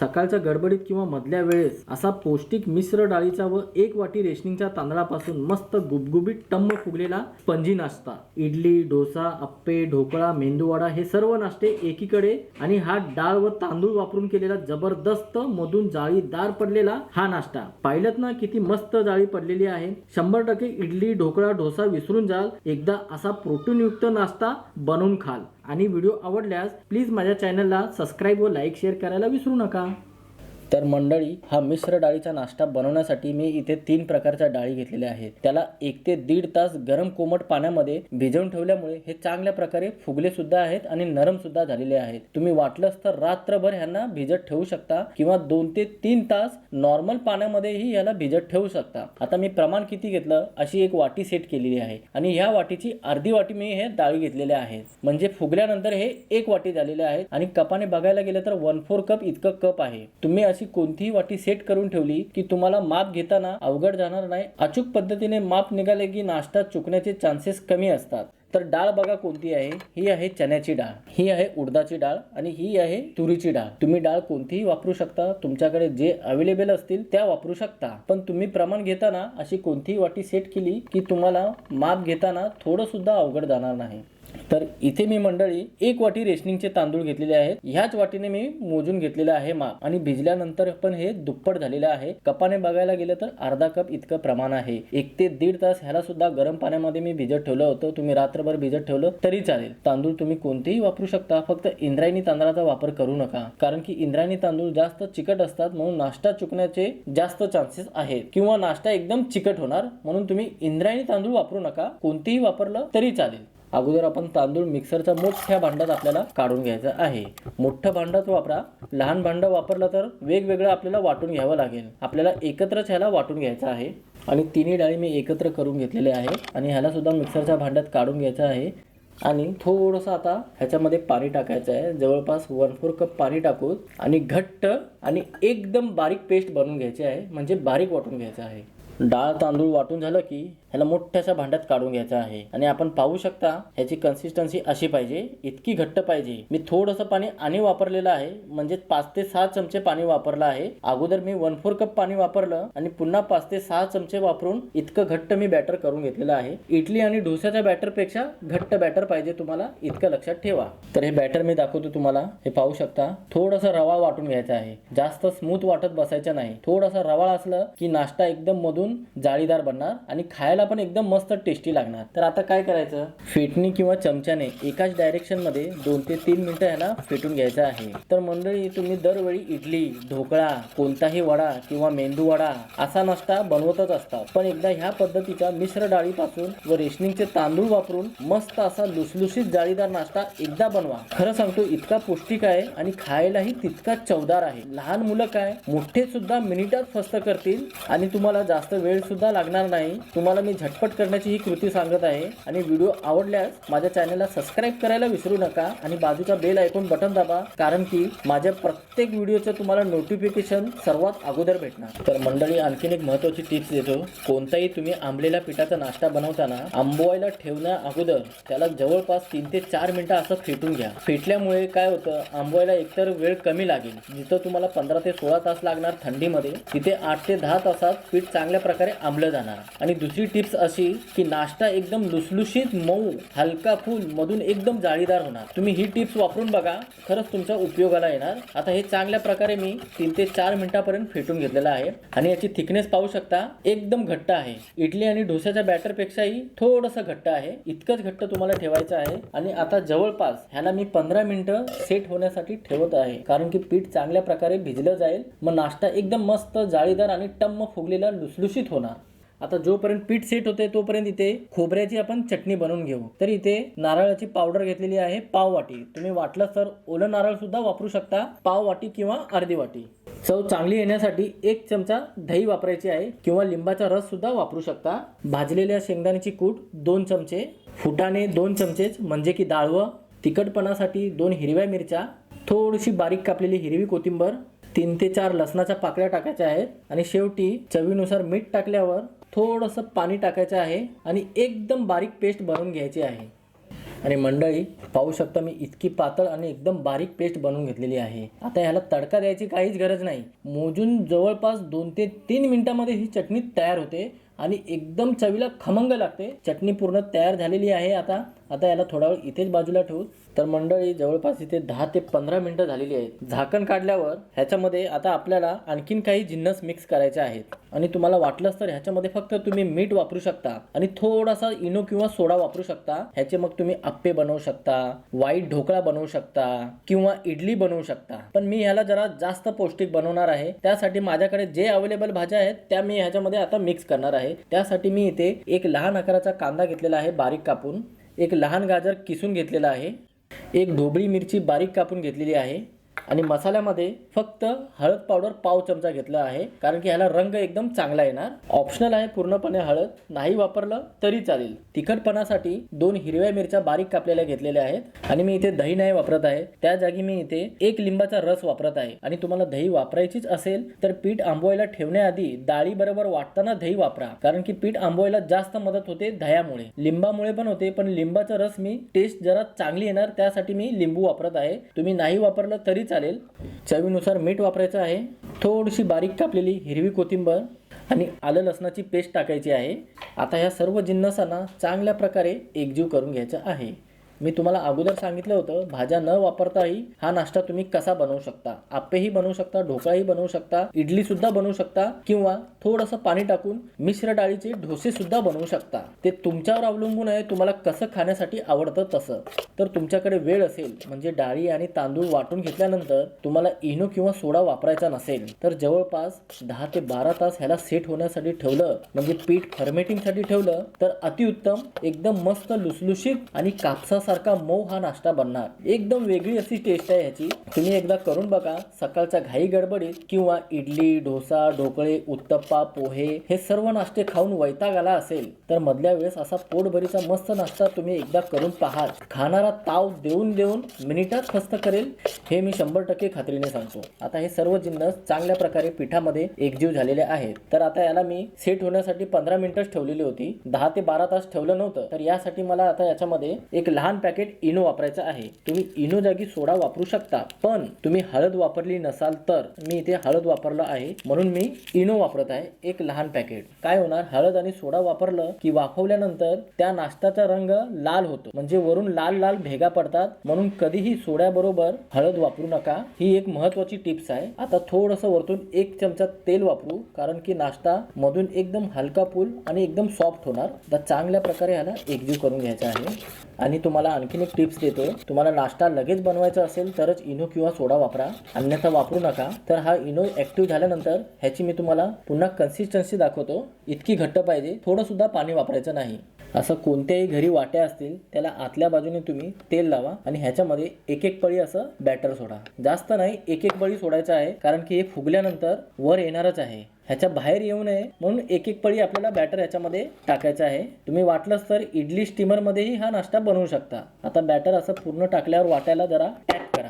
सकाळच्या गडबडीत किंवा मधल्या वेळेस असा पौष्टिक मिश्र डाळीचा व एक वाटी रेशनिंगच्या तांदळापासून मस्त गुबगुबीत टम्म फुगलेला स्पंजी नाश्ता. इडली डोसा अप्पे ढोकळा मेंदूवडा हे सर्व नाश्ते एकीकडे आणि हा डाळ व तांदूळ वापरून केलेला जबरदस्त मधून जाळीदार पडलेला हा नाश्ता. पाहिलं ना किती मस्त जाळी पडलेली आहे? शंभर टक्के इडली ढोकळा डोसा विसरून जाल. एकदा असा प्रोटीनयुक्त नाश्ता बनवून खाल. आणि व्हिडिओ आवडल्यास प्लीज माझ्या चॅनलला सबस्क्राईब व लाईक शेअर करायला विसरू नका. तर मंडळी हा मिश्र डाळीचा नाश्ता बनवण्यासाठी मी इथे तीन प्रकारच्या डाळी घेतलेल्या आहेत. त्याला एक ते दीड तास गरम कोमट पाण्यामध्ये भिजवून ठेवल्यामुळे हे चांगल्या प्रकारे फुगले सुद्धा आहेत आणि नरम सुद्धा झालेले आहेत. तुम्ही वाटलंच तर रात्रभर ह्यांना भिजत ठेवू शकता किंवा दोन ते तीन तास नॉर्मल पाण्यामध्येही याला भिजत ठेवू शकता. आता मी प्रमाण किती घेतलं अशी एक वाटी सेट केलेली आहे आणि ह्या वाटीची अर्धी वाटी मी हे डाळी घेतलेल्या आहेत. म्हणजे फुगल्यानंतर हे एक वाटी झालेले आहेत आणि कपाने बघायला गेलं तर वन फोर कप इतकं कप आहे. तुम्ही अशी कोणतीही वाटी सेट करून ठेवली की तुम्हाला माप घेताना अवघड जाणार नाही. अचूक पद्धतीने माप निघाले की नाश्ता चुकण्याचे चान्सेस कमी असतात. तर डाळ बघा कोणती आहे. ही आहे चण्याची डाळ. ही आहे उडदाची डाळ आणि ही आहे तुरीची डाळ. तुम्ही डाळ कोणतीही वापरू शकता. तुमच्याकडे जे अवेलेबल असतील त्या वापरू शकता. पण तुम्ही प्रमाण घेताना अशी कोणतीही वाटी सेट केली की तुम्हाला माप घेताना थोडं सुद्धा अवघड जाणार नाही. तर इथे मी मंडळी एक वाटी रेशनिंगचे तांदूळ घेतलेले आहेत. ह्याच वाटीने मी मोजून घेतलेले आहे माप. आणि भिजल्यानंतर पण हे दुप्पट झालेलं आहे. कपाने बघायला गेलं तर अर्धा कप इतकं प्रमाण आहे. एक ते दीड तास ह्याला सुद्धा गरम पाण्यामध्ये मी भिजत ठेवलं होतं. तुम्ही रात्रभर भिजत ठेवलं तरी चालेल. तांदूळ तुम्ही कोणतेही वापरू शकता. फक्त इंद्रायणी तांदळाचा वापर करू नका. कारण की इंद्रायणी तांदूळ जास्त चिकट असतात म्हणून नाश्ता चुकण्याचे जास्त चान्सेस आहेत. किंवा नाश्ता एकदम चिकट होणार म्हणून तुम्ही इंद्रायणी तांदूळ वापरू नका. कोणतेही वापरलं तरी चालेल. अगोदर आपण तांदूळ मिक्सरच्या मोठ्या भांड्यात आपल्याला काढून घ्यायचा आहे. मोठं भांडच वापरा. लहान भांडं वापरलं तर वेगवेगळं आपल्याला वाटून घ्यावं लागेल. आपल्याला एकत्रच ह्याला वाटून घ्यायचं आहे. आणि तिन्ही डाळी मी एकत्र करून घेतलेले आहे. आणि ह्याला सुद्धा मिक्सरच्या भांड्यात काढून घ्यायचं आहे. आणि थोडंसं आता ह्याच्यामध्ये पाणी टाकायचं आहे. जवळपास वन फोर कप पाणी टाकून आणि घट्ट आणि एकदम बारीक पेस्ट बनवून घ्यायची आहे. म्हणजे बारीक वाटून घ्यायचं आहे. डाळ तांदूळ वाटून झालं की ह्याला मोठ्याशा भांड्यात काढून घ्यायचं आहे. आणि आपण पाहू शकता ह्याची कन्सिस्टन्सी अशी पाहिजे इतकी घट्ट पाहिजे. मी थोडंसं पाणी आणि वापरलेलं आहे म्हणजे पाच ते सहा चमचे पाणी वापरलं आहे. अगोदर मी वन फोर कप पाणी वापरलं आणि पुन्हा पाच ते सहा चमचे वापरून इतकं घट्ट मी बॅटर करून घेतलेलं आहे. इडली आणि डोस्याच्या बॅटरपेक्षा घट्ट बॅटर पाहिजे तुम्हाला इतकं लक्षात ठेवा. तर हे बॅटर मी दाखवतो तुम्हाला. हे पाहू शकता थोडंसं रवा वाटून घ्यायचा आहे. जास्त स्मूथ वाटत बसायचं नाही. थोडासा रवाळ असलं की नाश्ता एकदम मधून जाळीदार बनणार आणि खायला पण एकदम मस्त टेस्टी लागणार. तर आता काय करायचं? फेटणी किंवा चमच्याने एकाच डायरेक्शनमध्ये दोन ते तीन मिनिटं ह्याला फेटून घ्यायचं आहे. तर मंडळी तुम्ही दरवेळी इडली ढोकळा कोणताही वडा किंवा मेंदू वडा असा नाश्ता बनवतच असतात. पण एकदा ह्या पद्धतीच्या मिश्र डाळीपासून व रेशनिंगचे तांदूळ वापरून मस्त असा लुसलुशीत जाळीदार नाश्ता एकदा बनवा. खरं सांगतो इतका पौष्टिक आहे आणि खायलाही तितका चवदार आहे. लहान मुलं काय मोठे सुद्धा मिनिटात फस्त करतील आणि तुम्हाला जास्त वेळ सुद्धा लागणार नाही. तुम्हाला मी झटपट करण्याची ही कृती सांगत आहे आणि व्हिडिओ आवडल्यास माझ्या चॅनलला सबस्क्राईब करायला विसरू नका आणि बाजूचा बेल ऐकून बटन दाबा कारण की माझ्या प्रत्येक व्हिडिओचं तुम्हाला नोटिफिकेशन सर्वात अगोदर भेटणार. तर मंडळी आणखीन एक महत्वाची टिप्स देतो. कोणताही तुम्ही आंबलेल्या पिठाचा नाश्ता बनवताना आंबवायला ठेवण्या अगोदर त्याला जवळपास तीन ते चार मिनिटं असं फेटून घ्या. फेटल्यामुळे काय होतं आंबवायला एकतर वेळ कमी लागेल. जिथं तुम्हाला पंधरा ते सोळा तास लागणार थंडीमध्ये तिथे आठ ते दहा तासात पीठ चांगल्या प्रकारे आंबलं जाणार. आणि दुसरी टिप्स अशी की नाश्ता एकदम लुसलुशीत मऊ हलका फुल मधून एकदम जाळीदार होणार. तुम्ही ही टिप्स वापरून बघा खरंच तुमच्या उपयोगाला येणार. आता हे चांगल्या प्रकारे मी तीन ते चार मिनिटापर्यंत फेटून घेतलेलं आहे. आणि याची थिकनेस पाहू शकता एकदम घट्ट आहे. इडली आणि डोस्याच्या बॅटरपेक्षाही थोडंसं घट्ट आहे. इतकंच घट्ट तुम्हाला ठेवायचं आहे. आणि आता जवळपास ह्याला मी पंधरा मिनिटं सेट होण्यासाठी ठेवत आहे. कारण की पीठ चांगल्या प्रकारे भिजलं जाईल. मग नाश्ता एकदम मस्त जाळीदार आणि टम्म फुगलेला लुसलुशीत होणार. आता जोपर्यंत पीठ सेट होते तोपर्यंत इथे खोबऱ्याची आपण चटणी बनवून घेऊ. तर इथे नारळाची पावडर घेतलेली आहे पाव वाटी. तुम्ही वाटलं तर ओलं नारळ सुद्धा वापरू शकता पाव वाटी किंवा अर्धी वाटी. चव चांगली येण्यासाठी एक चमचा दही वापरायची आहे किंवा लिंबाचा रस सुद्धा वापरू शकता. भाजलेल्या शेंगदाण्याची कूट दोन चमचे फुटाणे दोन चमचेच म्हणजे की डाळवं तिखटपणासाठी दोन हिरव्या मिरच्या थोडीशी बारीक कापलेली हिरवी कोथिंबर तीन ते चार लसणाच्या पाकळ्या टाकायच्या आहेत आणि शेवटी चवीनुसार मीठ टाकल्यावर थोडंसं पाणी टाकायचं आहे आणि एकदम बारीक पेस्ट बनवून घ्यायची आहे. आणि मंडळी पाहू शकता मी इतकी पातळ आणि एकदम बारीक पेस्ट बनवून घेतलेली आहे. आता ह्याला तडका द्यायची काहीच गरज नाही. मोजून जवळपास दोन ते तीन मिनिटामध्ये ही चटणी तयार होते आणि एकदम चवीला खमंग लागते. चटणी पूर्ण तयार झालेली आहे आता. आता याला थोडा वेळ इथेच बाजूला ठेवू. तर मंडळी जवळपास इथे दहा ते पंधरा मिनिटं झालेली आहेत. झाकण काढल्यावर ह्याच्यामध्ये आता आपल्याला आणखीन काही जिन्नस मिक्स करायचे आहेत. आणि तुम्हाला वाटलंच तर ह्याच्यामध्ये फक्त तुम्ही मीठ वापरू शकता आणि थोडासा इनो किंवा सोडा वापरू शकता. ह्याचे मग तुम्ही आप्पे बनवू शकता वाईट ढोकळा बनवू शकता किंवा इडली बनवू शकता. पण मी ह्याला जरा जास्त पौष्टिक बनवणार आहे. त्यासाठी माझ्याकडे जे अवेलेबल भाज्या आहेत त्या मी ह्याच्यामध्ये आता मिक्स करणार आहे. त्यासाठी मी इथे एक लहान आकाराचा कांदा घेतलेला आहे बारीक कापून. एक लहान गाजर किसून घेतलेला आहे. एक ढोबळी मिरची बारीक कापून घेतलेली आहे. आणि मसाल्यामध्ये फक्त हळद पावडर पाव चमचा घेतला आहे कारण की ह्याला रंग एकदम चांगला येणार. ऑप्शनल आहे पूर्णपणे हळद नाही वापरलं तरी चालेल. तिखटपणासाठी दोन हिरव्या मिरच्या बारीक कापलेल्या घेतलेल्या आहेत आणि मी इथे दही नाही वापरत आहे. त्या जागी मी इथे एक लिंबाचा रस वापरत आहे. आणि तुम्हाला दही वापरायचीच असेल तर पीठ आंबवायला ठेवण्याआधी डाळी बरोबर वाटताना दही वापरा कारण की पीठ आंबवायला जास्त मदत होते दह्यामुळे. लिंबामुळे पण होते पण लिंबाचा रस मी टेस्ट जरा चांगली येणार त्यासाठी मी लिंबू वापरत आहे. तुम्ही नाही वापरलं तरी चालेल. चालेल. चवीनुसार मीठ वापरायचं आहे. थोडीशी बारीक कापलेली हिरवी कोथिंबर आणि आलं लसणाची पेस्ट टाकायची आहे. आता ह्या सर्व जिन्नसांना चांगल्या प्रकारे एकजीव करून घ्यायचा आहे. मी तुम्हाला अगोदर सांगितलं होतं भाज्या न वापरताही हा नाश्ता तुम्ही कसा बनवू शकता? आप्पेही बनवू शकता ढोकळाही बनवू शकता इडली सुद्धा बनवू शकता किंवा थोडंसं पाणी टाकून मिश्र डाळीचे ढोसे सुद्धा बनवू शकता. ते तुमच्यावर अवलंबून आहे तुम्हाला कसं खाण्यासाठी आवडतं तसं. तर तुमच्याकडे वेळ असेल म्हणजे डाळी आणि तांदूळ वाटून घेतल्यानंतर तुम्हाला इनो किंवा सोडा वापरायचा नसेल तर जवळपास दहा ते बारा तास ह्याला सेट होण्यासाठी ठेवलं म्हणजे पीठ फर्मेटिंगसाठी ठेवलं तर अतिउत्तम एकदम मस्त लुसलुशीत आणि कापसा कापसासारखा मऊ हा नाश्ता बनणार. एकदम वेगळी अशी टेस्ट आहे ह्याची. तुम्ही एकदा करून बघा सकाळच्या घाई गडबडीत किंवा इडली डोसा ढोकळे उत्तप्पा पोहे हे सर्व नाश्ते खाऊन वैताग आला असेल तर मधल्या वेळेस असा पोटभरीचा मस्त नाश्ता तुम्ही एकदा करून पहा खाणारा ताव देऊन देऊन मिनिटात फस्त करेल हे मी शंभर टक्के खात्रीने सांगतो. आता हे सर्व जिन्नस चांगल्या प्रकारे पिठामध्ये एकजीव झालेले आहेत. तर आता याला मी सेट होण्यासाठी पंधरा मिनिटच ठेवलेली होती. दहा ते बारा तास ठेवलं नव्हतं तर यासाठी मला आता याच्यामध्ये एक लहान पॅकेट इनो वापरायचं आहे. तुम्ही इनो जागी सोडा वापरू शकता पण तुम्ही हळद वापरली नसाल तर. मी इथे हळद वापरलं आहे म्हणून मी इनो वापरत आहे एक लहान पॅकेट काय होणार? हळद आणि सोडा वापरलं की वाफवल्यानंतर त्या नाश्त्याचा रंग लाल होतो. म्हणजे वरून लाल लाल भेगा पडतात. म्हणून कधीही सोड्याबरोबर हळद वापरू नका. ही एक महत्वाची टिप्स आहे. आता थोडंसं वरतून एक चमचा तेल वापरू कारण की नाश्ता मधून एकदम हलका पूल आणि एकदम सॉफ्ट होणार. तर चांगल्या प्रकारे ह्याला एकजीव करून घ्यायचा आहे. आणि तुम्हाला आणखीन एक टिप्स देतो तुम्हाला नाश्ता लगेच बनवायचा असेल तरच इनो किंवा सोडा वापरा. अन्यथा वापरू नका. तर हा इनो ऍक्टिव्ह झाल्यानंतर ह्याची मी तुम्हाला पुन्हा कन्सिस्टन्सी दाखवतो. इतकी घट्ट पाहिजे. थोडं सुद्धा पाणी वापरायचं नाही. असं कोणत्याही घरी वाट्या असतील त्याला आतल्या बाजूने तुम्ही तेल लावा आणि ह्याच्यामध्ये एक एक पळी असं बॅटर सोडा. जास्त नाही एक एक पळी सोडायचं आहे कारण की हे फुगल्यानंतर वर येणारच आहे. ह्याच्या बाहेर येऊ नये म्हणून एक एक पळी आपल्याला बॅटर ह्याच्यामध्ये टाकायचं आहे. तुम्ही वाटलंच तर इडली स्टीमरमध्येही हा नाश्ता बनवू शकता. आता बॅटर असं पूर्ण टाकल्यावर वाटायला जरा टॅप करा.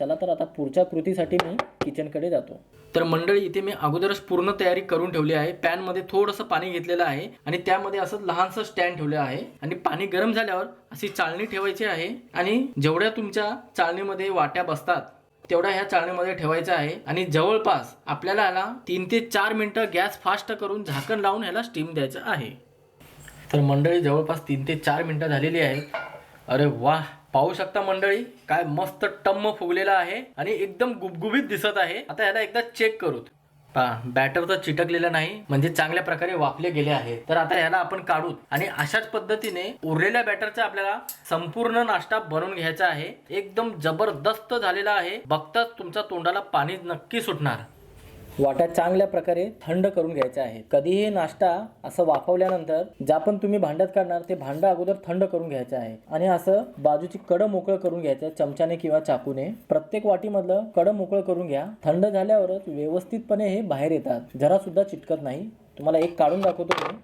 चला तर आता पुढच्या कृतीसाठी मी किचनकडे जातो. तर मंडळी इथे मी अगोदरच पूर्ण तयारी करून ठेवली आहे. पॅनमध्ये थोडंसं पाणी घेतलेलं आहे आणि त्यामध्ये असं लहानसं स्टँड ठेवलं आहे. आणि पाणी गरम झाल्यावर अशी चाळणी ठेवायची आहे आणि जेवढ्या तुमच्या चाळणीमध्ये वाट्या बसतात तेवढ्या ह्या चाळणीमध्ये ठेवायचं आहे. आणि जवळपास आपल्याला ह्याला तीन ते चार मिनटं गॅस फास्ट करून झाकण लावून ह्याला स्टीम द्यायचं आहे. तर मंडळी जवळपास तीन ते चार मिनटं झालेली आहेत अरे वाह! पाहू शकता मंडळी काय मस्त टम्म फुगलेला आहे आणि एकदम गुबगुबीत दिसत आहे. आता याला एकदा चेक करू पहा बॅटर तर चिटकलेलं नाही म्हणजे चांगल्या प्रकारे वाफले गेले आहे. तर आता ह्याला आपण काढूत. आणि अशाच पद्धतीने उरलेल्या बॅटरचा आपल्याला संपूर्ण नाश्ता बनवून घ्यायचा आहे. एकदम जबरदस्त झालेला आहे. बघताच तुमच्या तोंडाला पाणी नक्की सुटणार. वाट्या चांगल्या प्रकारे थंड करून घ्यायच्या आहे कधीही नाश्ता असं वाफवल्यानंतर ज्या पण तुम्ही भांड्यात काढणार ते भांडं अगोदर थंड करून घ्यायचं आहे. आणि असं बाजूची कडं मोकळं करून घ्यायचं चमच्याने किंवा चाकूने. प्रत्येक वाटीमधलं कडं मोकळं करून घ्या. थंड झाल्यावरच व्यवस्थितपणे हे बाहेर येतात. जरा सुद्धा चिटकत नाही. तुम्हाला एक काढून दाखवतो मी.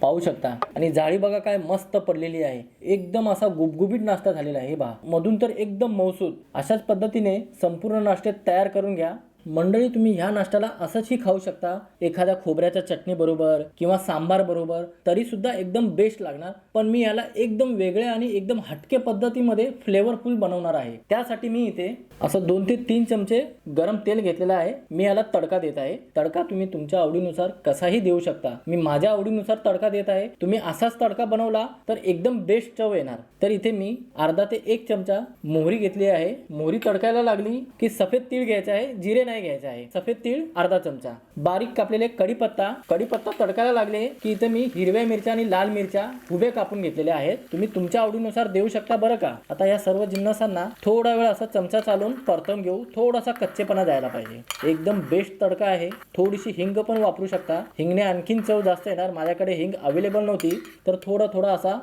पाहू शकता. आणि जाळी बघा काय मस्त पडलेली आहे. एकदम असा गुबगुबीत नाश्ता झालेला आहे हे पहा. मधून तर एकदम मौसूद अशाच पद्धतीने संपूर्ण नाश्ते तयार करून घ्या. मंडळी तुम्ही ह्या नाश्त्याला असंचही खाऊ शकता. एखाद्या खोबऱ्याच्या चटणीबरोबर किंवा सांबार बरोबर तरी सुद्धा एकदम बेस्ट लागणार. पण मी याला एकदम वेगळ्या आणि एकदम हटके पद्धतीमध्ये फ्लेवरफुल बनवणार आहे. त्यासाठी मी इथे असं दोन ते तीन चमचे गरम तेल घेतलेलं आहे. मी याला तडका देत आहे. तडका तुम्ही तुमच्या आवडीनुसार कसाही देऊ शकता. मी माझ्या आवडीनुसार तडका देत आहे. तुम्ही असाच तडका बनवला तर एकदम बेस्ट चव येणार. तर इथे मी अर्धा ते एक चमचा मोहरी घेतली आहे. मोहरी तडकायला लागली की सफेद तीळ घ्यायचा आहे. जिरे नाही नाही घ्यायचे आहे. सफेद तीळ अर्धा चमचा. बारीक कापलेले कढीपत्ता कढीपत्ता तडकायला लागले की इथे मी हिरव्या मिरच्या आणि लाल मिरच्या उभे कापून घेतलेल्या आहेत. तुम्ही तुमच्या आवडीनुसार देऊ शकता बरं का? आता या सर्व जिन्नसांना थोडा वेळ असा चमचा चालून परतून घेऊ. थोडासा कच्चेपणा जायला पाहिजे. एकदम बेस्ट तडका आहे. थोडीशी हिंग पण वापरू शकता. हिंगने आणखीन चव जास्त येणार. माझ्याकडे हिंग अवेलेबल नव्हती. तर थोडा थोडा असा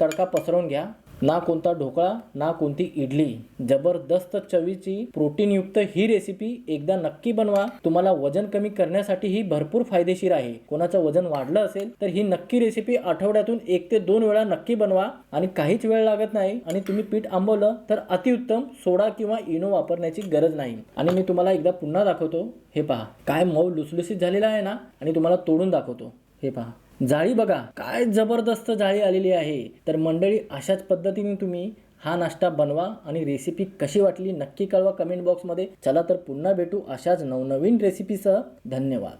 तडका पसरवून घ्या. ना कोणता ढोकळा ना कोणती इडली. जबरदस्त चवीची प्रोटीनयुक्त ही रेसिपी एकदा नक्की बनवा. तुम्हाला वजन कमी करण्यासाठी ही भरपूर फायदेशीर आहे. कोणाचं वजन वाढलं असेल तर ही नक्की रेसिपी आठवड्यातून एक ते दोन वेळा नक्की बनवा. आणि काहीच वेळ लागत नाही आणि तुम्ही पीठ आंबवलं तर अतिउत्तम सोडा किंवा इनो वापरण्याची गरज नाही. आणि मी तुम्हाला एकदा पुन्हा दाखवतो. हे पहा. काय मऊ लुसलुसीत झालेला आहे ना? आणि तुम्हाला तोडून दाखवतो. हे पहा. जाळी बघा काय जबरदस्त जाळी आलेली आहे. तर मंडळी अशाच पद्धतीने तुम्ही हा नाश्ता बनवा आणि रेसिपी कशी वाटली नक्की कळवा कमेंट बॉक्समध्ये चला तर पुन्हा भेटू अशाच नवनवीन रेसिपीसह धन्यवाद.